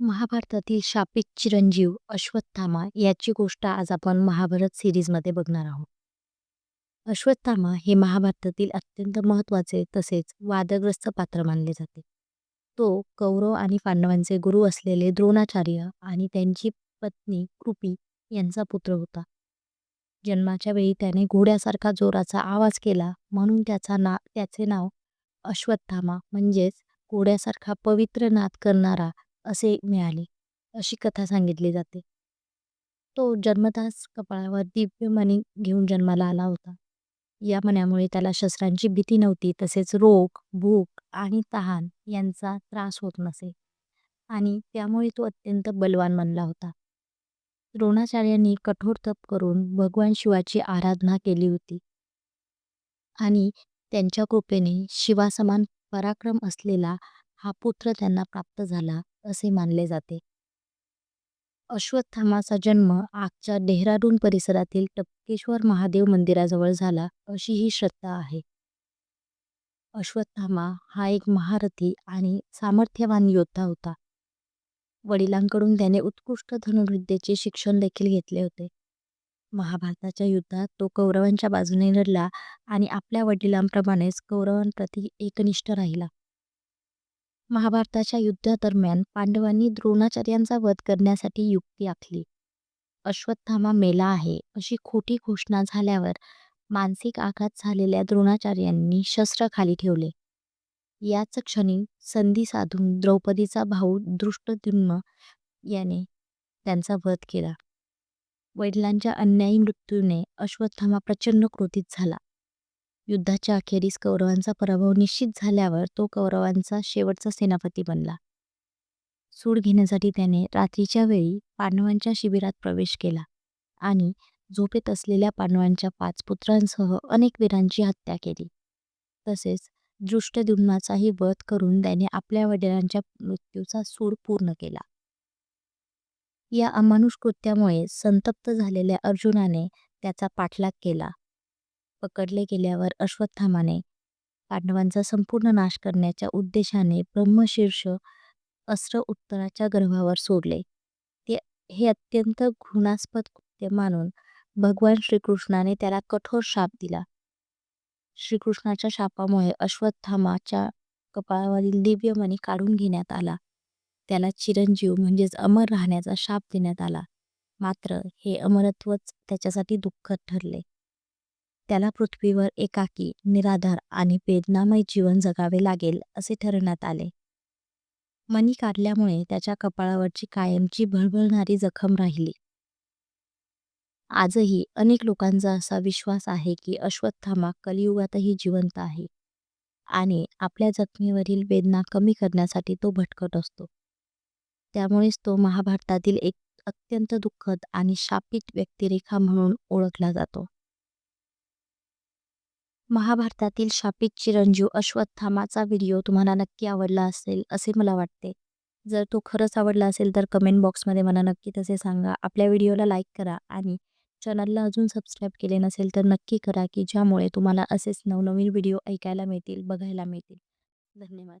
महाभारतातील शापित चिरंजीव अश्वत्थामा याची गोष्ट आज आपण महाभारत सिरीजमध्ये बघणार आहोत. अश्वत्थामा हे महाभारतातील अत्यंत महत्त्वाचे तसेच वादग्रस्त पात्र मानले जाते. तो कौरव आणि पांडवांचे गुरु असलेले द्रोणाचार्य आणि त्यांची पत्नी कृपी यांचा पुत्र होता. जन्माच्या वेळी त्याने घोड्यासारखा जोराचा आवाज केला म्हणून त्याचा ना त्याचे नाव अश्वत्थामा म्हणजेच घोड्यासारखा पवित्र नाद करणारा असे मिळाले, अशी कथा सांगितली जाते. तो जन्मताच कपाळावर दिव्य मणी घेऊन जन्माला आला होता. या मण्यामुळे त्याला शस्त्रांची भीती नव्हती तसेच रोग, भूक आणि तहान यांचा त्रास होत नसे आणि त्यामुळे तो अत्यंत बलवान बनला होता. द्रोणाचार्यांनी कठोर तप करून भगवान शिवाची आराधना केली होती आणि त्यांच्या कृपेने शिवासमान पराक्रम असलेला हा पुत्र त्यांना प्राप्त झाला असे मानले जाते. अश्वत्थामाचा जन्म आजच्या डेहराडून परिसरातील टपकेश्वर महादेव मंदिराजवळ झाला अशी ही श्रद्धा आहे. अश्वत्थामा हा एक महारथी आणि सामर्थ्यवान योद्धा होता. वडिलांकडून त्याने उत्कृष्ट धनुर्विद्येचे शिक्षण देखील घेतले होते. महाभारताच्या युद्धात तो कौरवांच्या बाजूने लढला आणि आपल्या वडिलांप्रमाणेच कौरवांप्रती एकनिष्ठ राहिला. महाभारताच्या युद्धादरम्यान पांडवांनी द्रोणाचार्यांचा वध करण्यासाठी युक्ती आखली. अश्वत्थामा मेला आहे अशी खोटी घोषणा झाल्यावर मानसिक आघात झालेल्या द्रोणाचार्यांनी शस्त्र खाली ठेवले. याच क्षणी संधी साधून द्रौपदीचा भाऊ दृष्टद्युम्न याने त्यांचा वध केला. वडिलांच्या अन्यायी मृत्यूने अश्वत्थामा प्रचंड क्रोधित झाला. युद्धाच्या अखेरीस कौरवांचा पराभव निश्चित झाल्यावर तो कौरवांचा शेवटचा सेनापती बनला. सूड घेण्यासाठी त्याने रात्रीच्या वेळी पांडवांच्या शिबिरात प्रवेश केला आणि झोपेत असलेल्या पांडवांच्या पाच पुत्रांसह अनेक वीरांची हत्या केली. तसेच दृष्टद्युम्नाचाही वध करून त्याने आपल्या वडिलांच्या मृत्यूचा सूड पूर्ण केला. या अमानुष कृत्यामुळे संतप्त झालेल्या अर्जुनाने त्याचा पाठलाग केला. पकडले गेल्यावर अश्वत्थामाने पांडवांचा संपूर्ण नाश करण्याच्या उद्देशाने ब्रह्मशीर्ष अस्त्र उत्तराच्या गर्भावर सोडले. ते हे अत्यंत घृणास्पद कृत्य मानून भगवान श्रीकृष्णाने त्याला कठोर शाप दिला. श्रीकृष्णाच्या शापामुळे अश्वत्थामाच्या कपाळावरील दिव्य मणी काढून घेण्यात आला. त्याला चिरंजीव म्हणजेच अमर राहण्याचा शाप देण्यात आला. मात्र हे अमरत्वच त्याच्यासाठी दुःखद ठरले. त्याला पृथ्वीवर एकाकी, निराधार आणि वेदनामय जीवन जगावे लागेल असे ठरवण्यात आले. मणी काढल्यामुळे त्याच्या कपाळावरची कायमची भळभळणारी जखम राहिली. आजही अनेक लोकांचा असा विश्वास आहे की अश्वत्थामा कलियुगातही जिवंत आहे आणि आपल्या जखमेवरील वेदना कमी करण्यासाठी तो भटकत असतो. त्यामुळेच तो महाभारतातील एक अत्यंत दुःखद आणि शापित व्यक्तिरेखा म्हणून ओळखला जातो. महाभारतातील शापित चिरंजीव अश्वत्थामाचा व्हिडिओ तुम्हाला नक्की आवडला असेल असे मला वाटते. जर तो खरंच आवडला असेल तर कमेंट बॉक्समध्ये मला नक्की तसे सांगा. आपल्या व्हिडिओला लाईक करा आणि चॅनलला अजून सबस्क्राईब केले नसेल तर नक्की करा की ज्यामुळे तुम्हाला असेच नवनवीन व्हिडिओ ऐकायला मिळतील, बघायला मिळतील. धन्यवाद.